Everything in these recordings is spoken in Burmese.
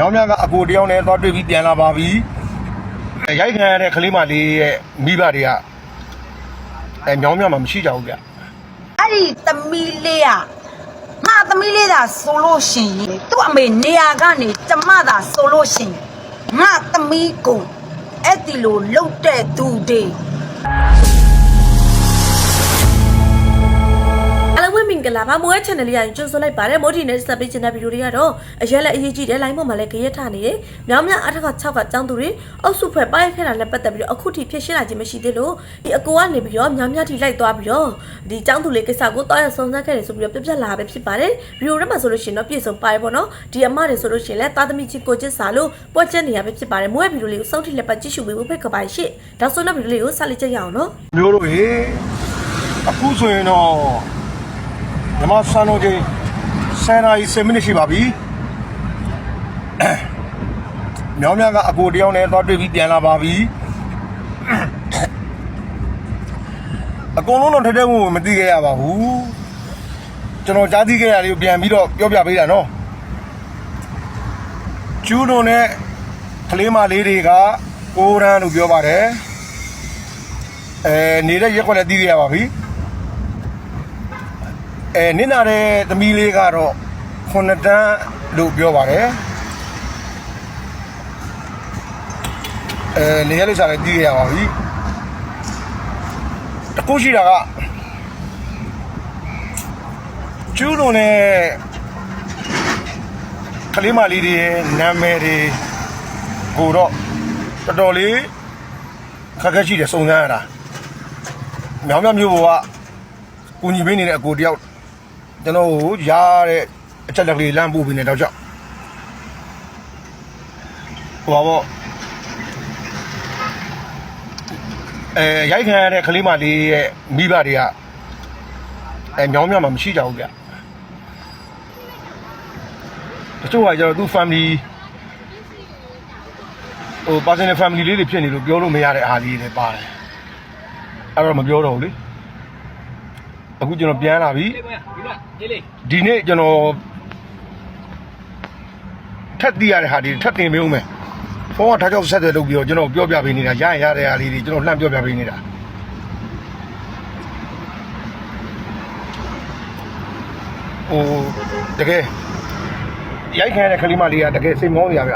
ညောင်မြကအကိုတယောက်နဲ့သွားတွေ့ပြီးပြန်လာပါပြီအဲရိုက်ခံရတဲ့ကလေးမလေးရဲ့မိဘတွေကအဲညောင်မြမှာမရှိကြဘူးဗျအဲ့ဒီသမီးလေးอ่ะငါသမီးလေးသာဆိုလို့ရှိရင်သူ့အမေနေရာကနေကျမသာဆိုလို့ရှိရင်ငါသမီးကိုအဲ့ဒီလိုလှုပ်တဲ့သူတွေ မင်္ဂလာပါမိုးရဲ့ channel လေးရရင်ကြိုဆိုလိုက်ပါတယ်မိုးဒီနဲ့ဆက်ပေးချင်တဲ့ဗီဒီယိုတွေကတော့အရင်လည်းအရေးကြီးတယ် line ပေါ်မှာလည်းကြရက်ထနေတယ်မြောင်းမြအထက်က6ကကျောင်းသူတွေအုပ်စုဖွဲ့ပိုင်းခဲ့တာနဲ့ပတ်သက်ပြီးတော့အခုထိဖြစ်ရှင်းလာခြင်းမရှိသေးလို့ဒီအကိုကနေပြီးတော့မြောင်းမြထိလိုက်သွားပြီးတော့ဒီကျောင်းသူလေးကိစ္စကိုတောက်ရဆုံစမ်းခဲ့တယ်ဆိုပြီးတော့ပြပြလာပဲဖြစ်ပါတယ်ဗီဒီယိုထဲမှာဆိုလို့ရှိရင်တော့ပြည့်စုံပါတယ်ပေါ့နော်ဒီအမတွေဆိုလို့ရှိရင်လည်းသားသမီးချင်းကိုချစ်စာလို့ပွက်ချက်နေရပဲဖြစ်ပါတယ်မိုးရဲ့ဗီဒီယိုလေးကိုစောင့်ထိလက်ပတ်ကြည့်ရှုပေးဖို့ဖိတ်ခေါ်ပါရှင့်ဒါဆိုတော့ဗီဒီယိုလေးကိုဆက်လက်ကြည့်ရအောင်နော်မျိုးတို့ရေအခုဆိုရင်တော့ဓ မ္မစံတော်ချိန်ဆယ်နာရီ10မိနစ်ရှိပါပြီညောင်မြကအကိုတယောက်နဲ့သွားတွေ့ပြီးပြန်လာပါပြီအကုန်လုံးတော့ထက်တဲ့ဝင်မသိခဲ့ရပါဘူးကျွန်တော်ကြားသိခဲ့ရလေးကိုပြန်ပြီးတော့ပြောပြပေးတာနော်ကျူးတို့နဲ့ကလေးမလေးတွေကကိုရန်လို့ပြောပါတယ်အဲနေတဲ့ရက်ကွက်လည်းတီးရပါပြီ အဲနင်းနာတဲ့သမီးလေးကတော့ခုနှစ်တန်းလို့ပြောပါတယ်အဲနေရလေးစားလည်းတီးရပါပြီတကူရှိတာကကျူးလုံးနဲ့ကလေးမလေးတွေရဲ့နာမည်တွေကိုတော့တော်တော်လေးခက်ခဲရှိတယ်စုံစမ်းရတာမြောင်မြောင်မျိုးဘကကူညီပေးနေတဲ့အကိုတယောက် ကျွန်တော်ကိုရတဲ့အချက်လက်ကလေးလမ်းပို့ပေးနေတော့ကြောက်ဟိုပါပေါ့အဲရိုက်ခံရတဲ့ကလေးမလေးရဲ့မိဘတွေကအဲမြောင်မြောင်မှာမရှိကြဘူးဗျတချို့ကကျတော့သူ့ family ဟို personal family လေးတွေဖြစ်နေလို့ပြောလို့မရတဲ့အားလေးတွေပါတယ်အဲ့တော့မပြောတော့ဘူးလေ အခုကျွန်တော်ပြန်လာပြီလေးကွာဒီလားရေးလေးဒီနေ့ကျွန်တော်ထပ်တည်ရတဲ့ဟာဒီထပ်တင်ပေးဦးမယ်ဖုန်းကထားကြောက်ဆက်တယ်လုပ်ပြီးတော့ကျွန်တော်ပြောပြပေးနေတာရရင်ရတဲ့ဟာလေးတွေကျွန်တော်လှမ်းပြောပြပေးနေတာဟိုတကယ်ရိုက်ခံရတဲ့ကလေးမလေးကတကယ်စိတ်မောင်းနေရဗျ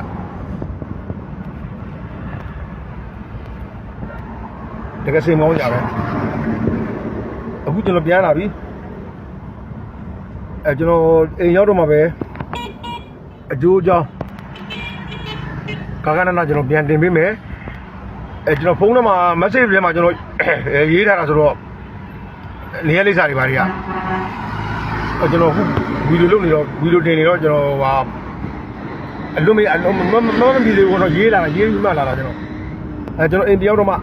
တကယ်စိတ်မောင်းကြပဲ အခုကျွန်တော်ပြန်လာပြီအဲကျွန်တော်အိမ်ရောက်တော့မှပဲအကျိုးအကြောင်းကာကနနာကျွန်တော်ပြန်တင်ပေးမယ်အဲကျွန်တော်ဖုန်းထဲမှာ message ထဲမှာကျွန်တော်ရေးထားတာဆိုတော့နေရာလိပ်စာတွေပါတွေကအဲကျွန်တော်ခုဗီဒီယိုလုပ်နေတော့ဗီဒီယိုတင်နေတော့ကျွန်တော်ဟာအလုံးမအလုံးမမမမဗီဒီယိုကတော့ရေးလာတာရေးပြီးမှလာတာကျွန်တော်အဲကျွန်တော်အိမ်တယောက်တော့မှ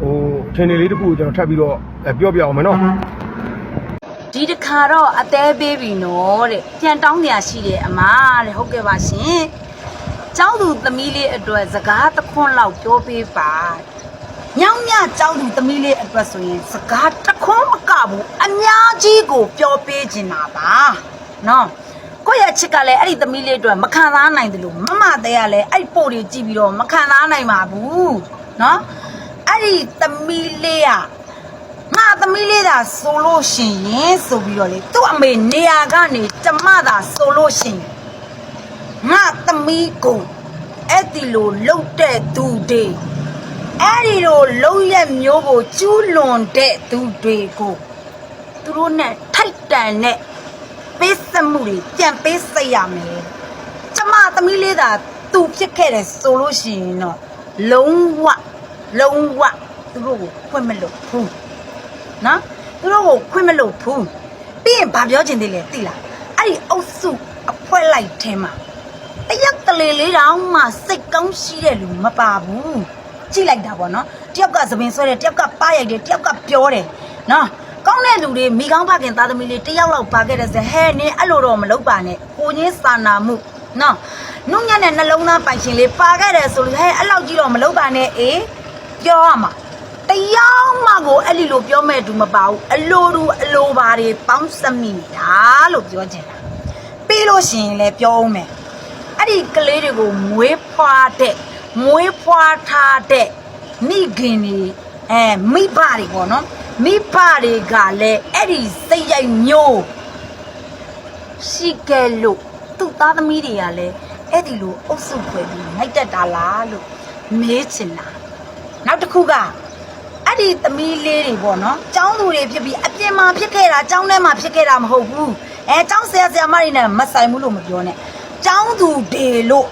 ဟိုအချိန်လေးတစ်ခုကိုကျွန်တော်ထပ်ပြီးတော့အဲ ပြောပြအောင်မယ်နော်ဒီတစ်ခါတော့အသေးပေးပြီနော်တဲ့ပြန်တောင်းနေရရှိတယ်အမတဲ့ဟုတ်ကဲ့ပါရှင်ကျောင်းသူသမီးလေးအတွက်စကားတစ်ခွန်းလောက်ပြောပေးပါညောင်မြကျောင်းသူသမီးလေးအတွက်ဆိုရင်စကားတစ်ခွန်းမကဘူးအများကြီးကိုပြောပေးချင်တာပါနော်ကိုယ့်ရဲ့ချစ်ကလည်းအဲ့ဒီသမီးလေးအတွက်မခံစားနိုင်တယ်လို့မမတဲ့ကလည်းအဲ့ဒီပို့တွေကြည့်ပြီးတော့မခံစားနိုင်ပါဘူးနော်အဲ့ဒီသမီးလေးอ่ะ ငါသမီးလေးသာဆိုလို့ရှိရင်ဆိုပြီးတော့လေသူ့အမေနေရာကနေကျမသာဆိုလို့ရှိရင်ငါသမီးကိုအဲ့ဒီလိုလှုပ်တဲ့သူတွေအဲ့ဒီလိုလှုပ်ရက်မျိုးကိုကျူးလွန်တဲ့သူတွေကိုသူတို့နဲ့ထိုက်တန်တဲ့ပေးစမှုတွေပြန်ပေးစိတ်ရမယ်ကျမသမီးလေးသာသူဖြစ်ခဲ့တယ်ဆိုလို့ရှိရင်တော့လုံးဝလုံးဝသူတို့ကိုဖွင့်မလို့ဘူး နော်သူတို့ကိုခွင့်မလို့ဘူးပြီးရင်ဘာပြောချင်သေးလဲသိလားအဲ့ဒီအုပ်စုအဖွဲလိုက်ထဲမှာတယောက်ကလေးလေးတောင်မှစိတ်ကောင်းရှိတဲ့လူမပါဘူးကြည့်လိုက်တာပေါ့နော်တယောက်ကသပင်ဆွဲတယ်တယောက်ကပါရိုက်တယ်တယောက်ကပြောတယ်နော်ကောင်းတဲ့လူတွေမိကောင်းဖခင်သားသမီးလေးတယောက်လောက်ပါခဲ့တဲ့ဆိုဟဲ့နင်းအဲ့လိုတော့မလုပ်ပါနဲ့ကိုချင်းစာနာမှုနော်နုညံ့တဲ့နှလုံးသားပိုင်ရှင်လေးပါခဲ့တယ်ဆိုလို့ဟဲ့အဲ့လောက်ကြီးတော့မလုပ်ပါနဲ့အေးပြောရမှာ တရားမှကိုအဲ့ဒီလိုပြောမဲ့သူမပါဘူးအလိုတူအလိုပါတွေပေါင်းစပ်မိနေတာလို့ပြောချင်တာပြီးလို့ရှိရင်လည်းပြောအောင်မယ်အဲ့ဒီကလေးတွေကိုမွေးဖွားတဲ့မွေးဖွားထားတဲ့မိခင်တွေအဲမိဘတွေပေါ့နော်မိဘတွေကလည်းအဲ့ဒီစိတ်ရိုက်မျိုးရှိခဲ့လို့သူ့သားသမီးတွေကလည်းအဲ့ဒီလိုအုပ်စုဖွဲ့ပြီးနိုင်တက်တာလားလို့မေးချင်တာနောက်တစ်ခုက အဲ့ဒီသမီးလေးတွေပေါ့နော်ចောင်းသူတွေဖြစ်ပြီးအပြင်မှာဖြစ်ခဲ့တာចောင်းထဲမှာဖြစ်ခဲ့တာမဟုတ်ဘူးအဲចောင်းဆရာဆရာမတွေနဲ့မဆိုင်ဘူးလို့မပြောနဲ့ចောင်းသူတွေလို့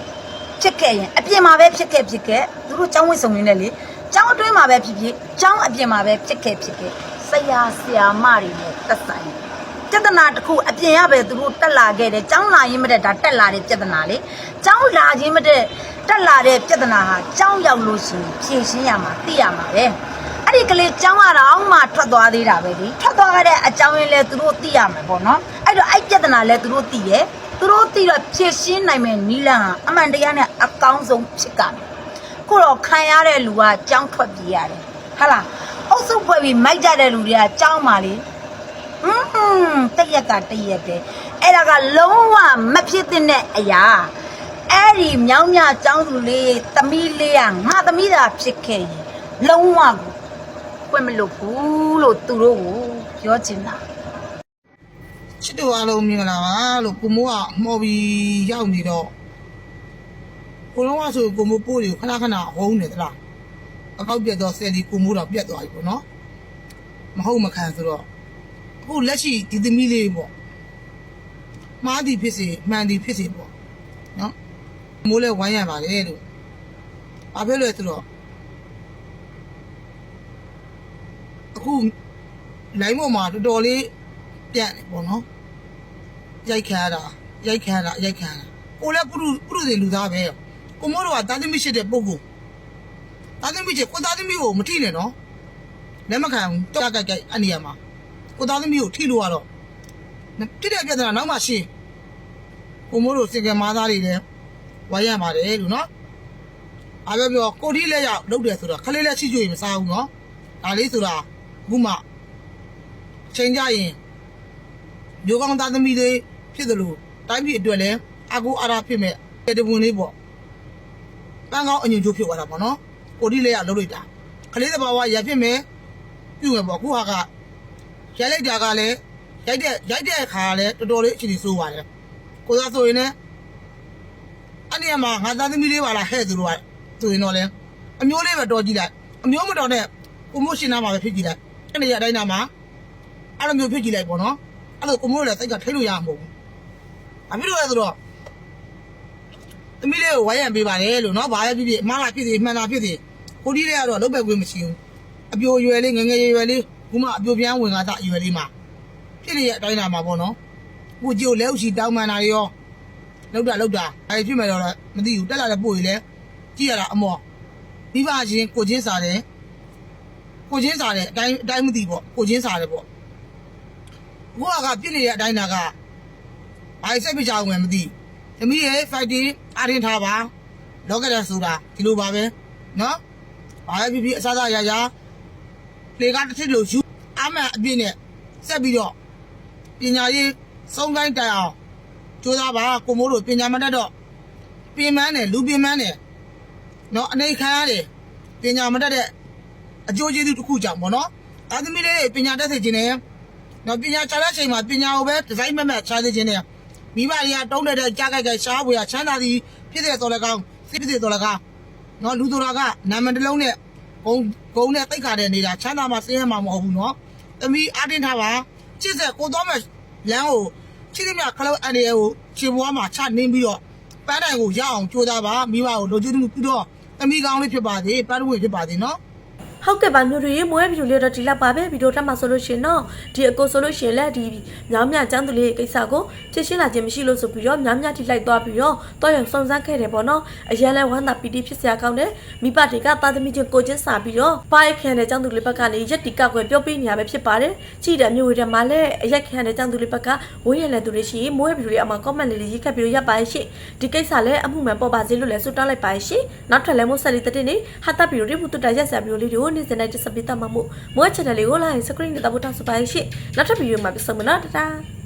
ဖြစ်ခဲ့ရင်အပြင်မှာပဲဖြစ်ခဲ့ဖြစ်ခဲ့သူတို့ចောင်းဝိစုံနေနဲ့လေចောင်းအတွင်းမှာပဲဖြစ်ဖြစ်ចောင်းအပြင်မှာပဲဖြစ်ခဲ့ဖြစ်ခဲ့ဆရာဆရာမတွေနဲ့သက်ဆိုင်တယ် ပြဿနာတစ်ခုအပြင်ရပဲသူတို့တက်လာခဲ့တယ်။ကျောင်းလာရင်းမတဲ့ဒါတက်လာတဲ့ပြဿနာလေ။ကျောင်းလာရင်းမတဲ့တက်လာတဲ့ပြဿနာဟာကျောင်းရောက်လို့ရှိရင်ဖြေရှင်းရမှာသိရမှာပဲ။ အဲ့ဒီကလေးကျောင်းကတော့မှထွက်သွားသေးတာပဲဒီ။ထွက်သွားခဲ့တဲ့အကြောင်းရင်းလဲသူတို့သိရမှာပေါ့နော်။အဲ့တော့အဲ့ပြဿနာလဲသူတို့သိရဲ့။သူတို့သိတော့ဖြေရှင်းနိုင်မယ်နီလန်ဟာအမှန်တရားနဲ့အကောင်းဆုံးဖြစ်ကမယ်။ကိုတော့ခံရတဲ့လူကကျောင်းထွက်ပြေးရတယ်။ဟာလား။အုပ်စုဖွဲ့ပြီးမိုက်ကြတဲ့လူတွေကကျောင်းမှာလေ။ อืมတရက်ကတရက်ပဲအဲ့ဒါကလုံးဝမဖြစ်တဲ့အရာအဲ့ဒီမြောင်းမြចောင်းသူလေးသမီးလေးကငါသမီးသာဖြစ်ခဲ့ရင်လုံးဝ ကိုပွင့်မလို့ဘူးလို့သူတို့ကိုပြောချင်တာချစ်တော်အားလုံးမင်္ဂလာပါလို့ကိုမိုးကမှော်ပြီးရောက်နေတော့ကိုလုံးကဆိုကိုမိုးပိုးတွေကိုခဏခဏဟုံးနေသလားအကောက်ပြတ်တော့ဆယ်ဒီကိုမိုးတော့ပြတ်သွားပြီပေါ့နော်မဟုတ်မခံဆိုတော့အခုလက်ရှိဒီသမီးလေးပေါ့မှားသည်ဖြစ်စေမှန်သည်ဖြစ်စေပေါ့နော်မိုးလဲဝိုင်းရပါလေလို့ဘာဖြစ်လဲဆိုတော့ အခုလိုင်းပေါ်မှာတော်တော်လေးပြန့်တယ်ပေါ့နော်ရိုက်ခံရတာရိုက်ခံရတာရိုက်ခံရတာကိုလည်းပုရုပုရုတွေလူသားပဲကိုမိုးတော့ကတာသမီရှိတဲ့ပုဂ္ဂိုလ်တာသမီချေကိုတာသမီကိုမထိနဲ့နော်လက်မခံဘူးကြောက်ကြိုက်ကြိုက်အနေရမှာကိုတာသမီကိုထိလို့ရတော့တိတဲ့ပြဿနာနောက်မှရှင်းကိုမိုးတို့စင်ကမားသားတွေလည်းဝိုင်းရပါတယ်လို့နော်အားပြောပြောကိုထိလည်းရောက်လုပ်တယ်ဆိုတော့ခလေးလည်းချိကျွေမစားဘူးနော်ဒါလေးဆိုတာအ ခုမှချိန်ကြရင်မျိုးကောင်းသားသမီးတွေဖြစ်တယ်လို့တိုင်းပြည်အတွက်လည်းအကူအရာဖြစ်မဲ့တပွန်လေးပေါ့ပန်းကောင်းအညွန့်ကျိုးဖြစ်သွားတာပေါ့နော်ကိုဒီလေးကလှုပ်လိုက်တာကလေးသဘာဝရဖြစ်မဲ့ပြုမယ်ပေါ့အခုဟာကရိုက်လိုက်တာကလည်းရိုက်တဲ့ရိုက်တဲ့အခါကလည်းတော်တော်လေးအခြေအနေဆိုးပါတယ်ကိုသာဆိုရင်လည်းအဲ့ဒီမှာငါသားသမီးလေးပါလားဟဲ့သူတို့ကဆိုရင်တော့လေအမျိုးလေးပဲတော်ကြည့်လိုက်အမျိုးမတော်နဲ့ကိုမို့ရှင်နာမှာပဲဖြစ်ကြည့်လိုက် အဲ့ဒီရတိုင်းနာမှာအဲ့လိုမျိုးဖြစ်ကြည့်လိုက်ပေါ့နော်အဲ့လိုကိုမိုးလည်းစိတ်ကထိလို့ရမှာမဟုတ်ဘူးအဖြစ်လို့လဲဆိုတော့သမီးလေးကိုဝိုင်းရံပေးပါတယ်လို့နော်ဘာပဲဖြစ်ဖြစ်အမှားလားဖြစ်စီမှန်လားဖြစ်စီကိုကြီးလေးကတော့လုံးပဲခွင့်မရှိဘူးအပြိုရွယ်လေးငယ်ငယ်ရွယ်ရွယ်လေးခုမှအပြိုပြန်းဝင်ကားတာရွယ်လေးမှာဖြစ်နေတဲ့အတိုင်းလာမှာပေါ့နော်ကိုကြီးကိုလဲဥချီတောင်းမှန်တာတွေရောလောက်တာလောက်တာအဲ့ဖြစ်မယ်တော့မသိဘူးတက်လာတဲ့ပို့ကြီးလဲကြည့်ရတာအမော်မိဘချင်းကိုချင်းစားတယ် ကိုချင်းစားတယ်အတိုင်းအတိုင်းမသိပေါ့ကိုချင်းစားတယ်ပေါ့ဘုရားကပြစ်နေတဲ့အတိုင်းတာကဘာစိတ်ပြကြအောင်မသိသမီးရဲ့ fighting အရင်ထားပါလောကရဆိုတာဒီလိုပါပဲနော်ဘာပဲဖြစ်ဖြစ်အစားစားရရလေကတစ်ထစ်လို့ယူအမှန်အပြည့်နဲ့ဆက်ပြီးတော့ပညာရေးစုံကိုင်းတိုင်အောင်ကြိုးစားပါကိုမိုးတို့ပညာမတတ်တော့ပြင်မန်းတယ်လူပြင်မန်းတယ်နော်အနေခံရတယ်ပညာမတတ်တဲ့ အကျိုးကျေးဇူးတစ်ခုကြောင့်ပေါ့နော်အဲသမီးလေးပညာတတ်စေခြင်းနဲ့နော်ပညာချတဲ့အချိန်မှာပညာကိုပဲဒီဇိုင်းမဲ့မဲ့ချသေးခြင်းနဲ့မိဘတွေကတုံးတဲ့ကြားကြိုက်ကြိုက်ရှားပွေချမ်းသာသည်ဖြစ်တဲ့တော်လည်းကောင်းစိတ်ဖြစ်တဲ့တော်လည်းကောင်းနော်လူတော်ကနာမည်တစ်လုံးနဲ့ဂုံဂုံနဲ့တိတ်ခါတဲ့နေတာချမ်းသာမှဆင်းရဲမှာမဟုတ်ဘူးနော်သမီးအတင်းထားပါချစ်ဆက်ကိုတော်မဲ့လမ်းကိုချစ်သမျှခလုံးအန်ဒီကိုခြေပွားမှာချနှင်းပြီးတော့ပန်းတိုင်ကိုရအောင်ကြိုးစားပါမိဘကိုလိုချင်မှုပြီးတော့သမီးကောင်းလေးဖြစ်ပါစေပန်းဝင်ဖြစ်ပါစေနော် ဟုတ်ကဲ့ပါမြို့တွေမွဲဗီဒီယိုလေးတော့ဒီလောက်ပါပဲဗီဒီယိုထပ်မှာဆိုလို့ရှင်တော့ဒီအကိုဆိုလို့ရှင်လက်ဒီမြောင်းမြကျန်းသူလေးကိစ္စကိုဖြည့်ရှင်းလာခြင်းမရှိလို့ဆိုပြီးတော့မြောင်းမြထိလိုက်သွားပြီးတော့တော်ရုံစုံစမ်းခဲ့တယ်ပေါ့နော်အရင်လဲဝမ်းသာပီတိဖြစ်စရာကောင်းတယ်မိဘတွေကသားသမီးချင်းကိုချင်းစာပြီးတော့ပါရခံတဲ့ကျန်းသူလေးဘက်ကလည်းရက်တီကောက်ွယ်ပြောပြနေရပဲဖြစ်ပါတယ်ကြည်တယ်မြို့တွေမှာလည်းအရက်ခံတဲ့ကျန်းသူလေးဘက်ကဝေးရလဲသူတွေရှိမွဲဗီဒီယိုလေးအမှာ comment လေးရေးခတ်ပြီးတော့ရပ်ပါရဲ့ရှင်ဒီကိစ္စလည်းအမှုမှန်ပေါ်ပါစေလို့လည်းဆုတောင်းလိုက်ပါရဲ့ရှင်နောက်ထပ်လည်းမို့ဆက်လေးတဲ့တင်နေဟာတာဗီဒီယိုတွေမှုတူတာရက်စရာဗီဒီယိုလေးတွေနေ့စဉ်နဲ့တက်ဆက်ပေးတတ်မှာမို့မွေး channel လေးကို like subscribe နဲ့တပ်ဖို့တောင်းဆိုပါရဲ့ရှင့်နောက်ထပ်ဗီဒီယိုမှာပြန်ဆုံမယ်နော်တတား